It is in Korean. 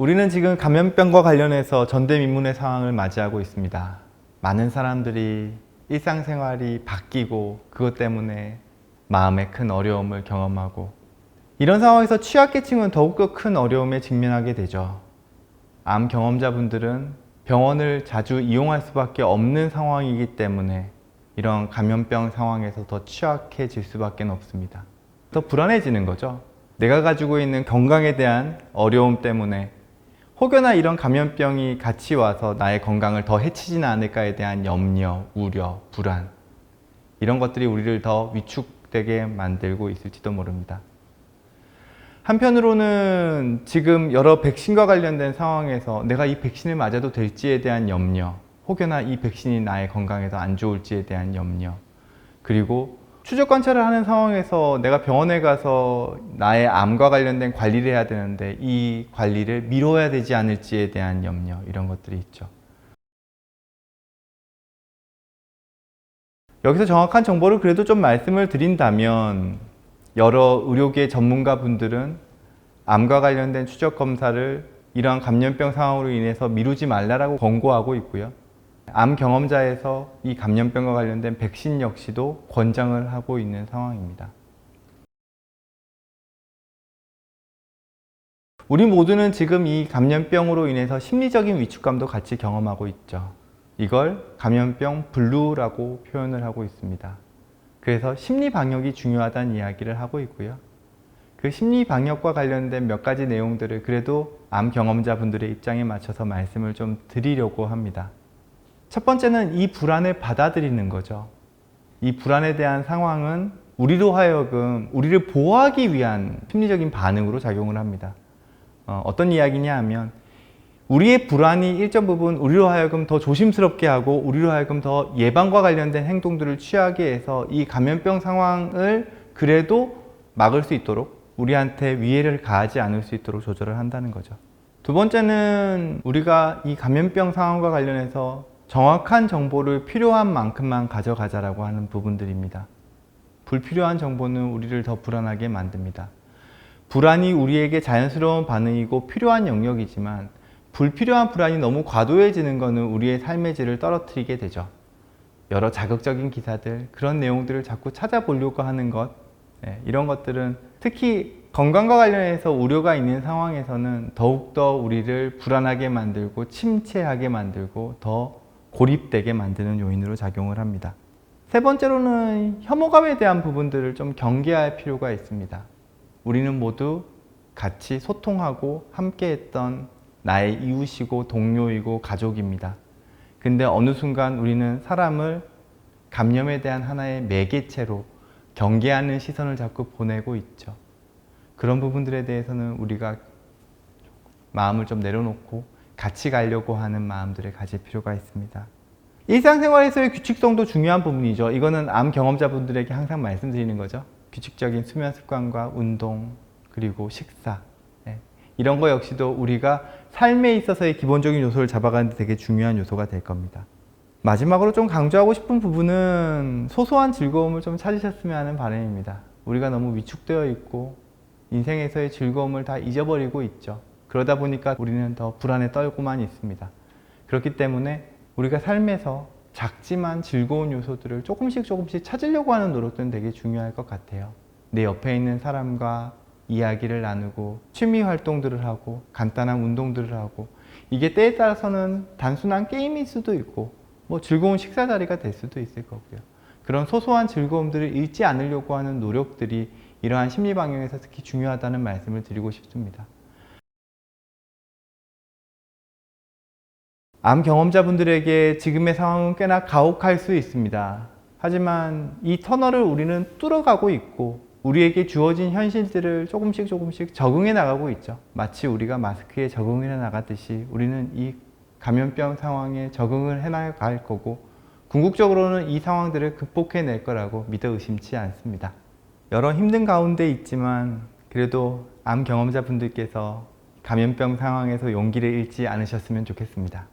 우리는 지금 감염병과 관련해서 전대미문의 상황을 맞이하고 있습니다. 많은 사람들이 일상생활이 바뀌고 그것 때문에 마음에 큰 어려움을 경험하고 이런 상황에서 취약계층은 더욱더 큰 어려움에 직면하게 되죠. 암 경험자분들은 병원을 자주 이용할 수밖에 없는 상황이기 때문에 이런 감염병 상황에서 더 취약해질 수밖에 없습니다. 더 불안해지는 거죠. 내가 가지고 있는 건강에 대한 어려움 때문에 혹여나 이런 감염병이 같이 와서 나의 건강을 더 해치지는 않을까에 대한 염려, 우려, 불안 이런 것들이 우리를 더 위축되게 만들고 있을지도 모릅니다. 한편으로는 지금 여러 백신과 관련된 상황에서 내가 이 백신을 맞아도 될지에 대한 염려, 혹여나 이 백신이 나의 건강에서 안 좋을지에 대한 염려, 그리고 추적 관찰을 하는 상황에서 내가 병원에 가서 나의 암과 관련된 관리를 해야 되는데 이 관리를 미뤄야 되지 않을지에 대한 염려, 이런 것들이 있죠. 여기서 정확한 정보를 그래도 좀 말씀을 드린다면 여러 의료계 전문가 분들은 암과 관련된 추적 검사를 이러한 감염병 상황으로 인해서 미루지 말라라고 권고하고 있고요. 암 경험자에서 이 감염병과 관련된 백신 역시도 권장을 하고 있는 상황입니다. 우리 모두는 지금 이 감염병으로 인해서 심리적인 위축감도 같이 경험하고 있죠. 이걸 감염병 블루라고 표현을 하고 있습니다. 그래서 심리 방역이 중요하다는 이야기를 하고 있고요. 그 심리 방역과 관련된 몇 가지 내용들을 그래도 암 경험자분들의 입장에 맞춰서 말씀을 좀 드리려고 합니다. 첫 번째는 이 불안을 받아들이는 거죠. 이 불안에 대한 상황은 우리로 하여금 우리를 보호하기 위한 심리적인 반응으로 작용을 합니다. 어, 떤 이야기냐 하면 우리의 불안이 일정 부분 우리로 하여금 더 조심스럽게 하고 우리로 하여금 더 예방과 관련된 행동들을 취하게 해서 이 감염병 상황을 그래도 막을 수 있도록 우리한테 위해를 가하지 않을 수 있도록 조절을 한다는 거죠. 두 번째는 우리가 이 감염병 상황과 관련해서 정확한 정보를 필요한 만큼만 가져가자라고 하는 부분들입니다. 불필요한 정보는 우리를 더 불안하게 만듭니다. 불안이 우리에게 자연스러운 반응이고 필요한 영역이지만 불필요한 불안이 너무 과도해지는 것은 우리의 삶의 질을 떨어뜨리게 되죠. 여러 자극적인 기사들, 그런 내용들을 자꾸 찾아보려고 하는 것, 네, 이런 것들은 특히 건강과 관련해서 우려가 있는 상황에서는 더욱더 우리를 불안하게 만들고 침체하게 만들고 더 고립되게 만드는 요인으로 작용을 합니다. 세 번째로는 혐오감에 대한 부분들을 좀 경계할 필요가 있습니다. 우리는 모두 같이 소통하고 함께 했던 나의 이웃이고 동료이고 가족입니다. 근데 어느 순간 우리는 사람을 감염에 대한 하나의 매개체로 경계하는 시선을 자꾸 보내고 있죠. 그런 부분들에 대해서는 우리가 마음을 좀 내려놓고 같이 가려고 하는 마음들을 가질 필요가 있습니다. 일상생활에서의 규칙성도 중요한 부분이죠. 이거는 암 경험자분들에게 항상 말씀드리는 거죠. 규칙적인 수면 습관과 운동, 그리고 식사. 네. 이런 거 역시도 우리가 삶에 있어서의 기본적인 요소를 잡아가는데 되게 중요한 요소가 될 겁니다. 마지막으로 좀 강조하고 싶은 부분은 소소한 즐거움을 좀 찾으셨으면 하는 바람입니다. 우리가 너무 위축되어 있고 인생에서의 즐거움을 다 잊어버리고 있죠. 그러다 보니까 우리는 더 불안에 떨고만 있습니다. 그렇기 때문에 우리가 삶에서 작지만 즐거운 요소들을 조금씩 조금씩 찾으려고 하는 노력들은 되게 중요할 것 같아요. 내 옆에 있는 사람과 이야기를 나누고 취미 활동들을 하고 간단한 운동들을 하고 이게 때에 따라서는 단순한 게임일 수도 있고 뭐 즐거운 식사 자리가 될 수도 있을 거고요. 그런 소소한 즐거움들을 잃지 않으려고 하는 노력들이 이러한 심리 방향에서 특히 중요하다는 말씀을 드리고 싶습니다. 암 경험자분들에게 지금의 상황은 꽤나 가혹할 수 있습니다. 하지만 이 터널을 우리는 뚫어가고 있고 우리에게 주어진 현실들을 조금씩 조금씩 적응해 나가고 있죠. 마치 우리가 마스크에 적응해 나가듯이 우리는 이 감염병 상황에 적응을 해 나갈 거고 궁극적으로는 이 상황들을 극복해 낼 거라고 믿어 의심치 않습니다. 여러 힘든 가운데 있지만 그래도 암 경험자분들께서 감염병 상황에서 용기를 잃지 않으셨으면 좋겠습니다.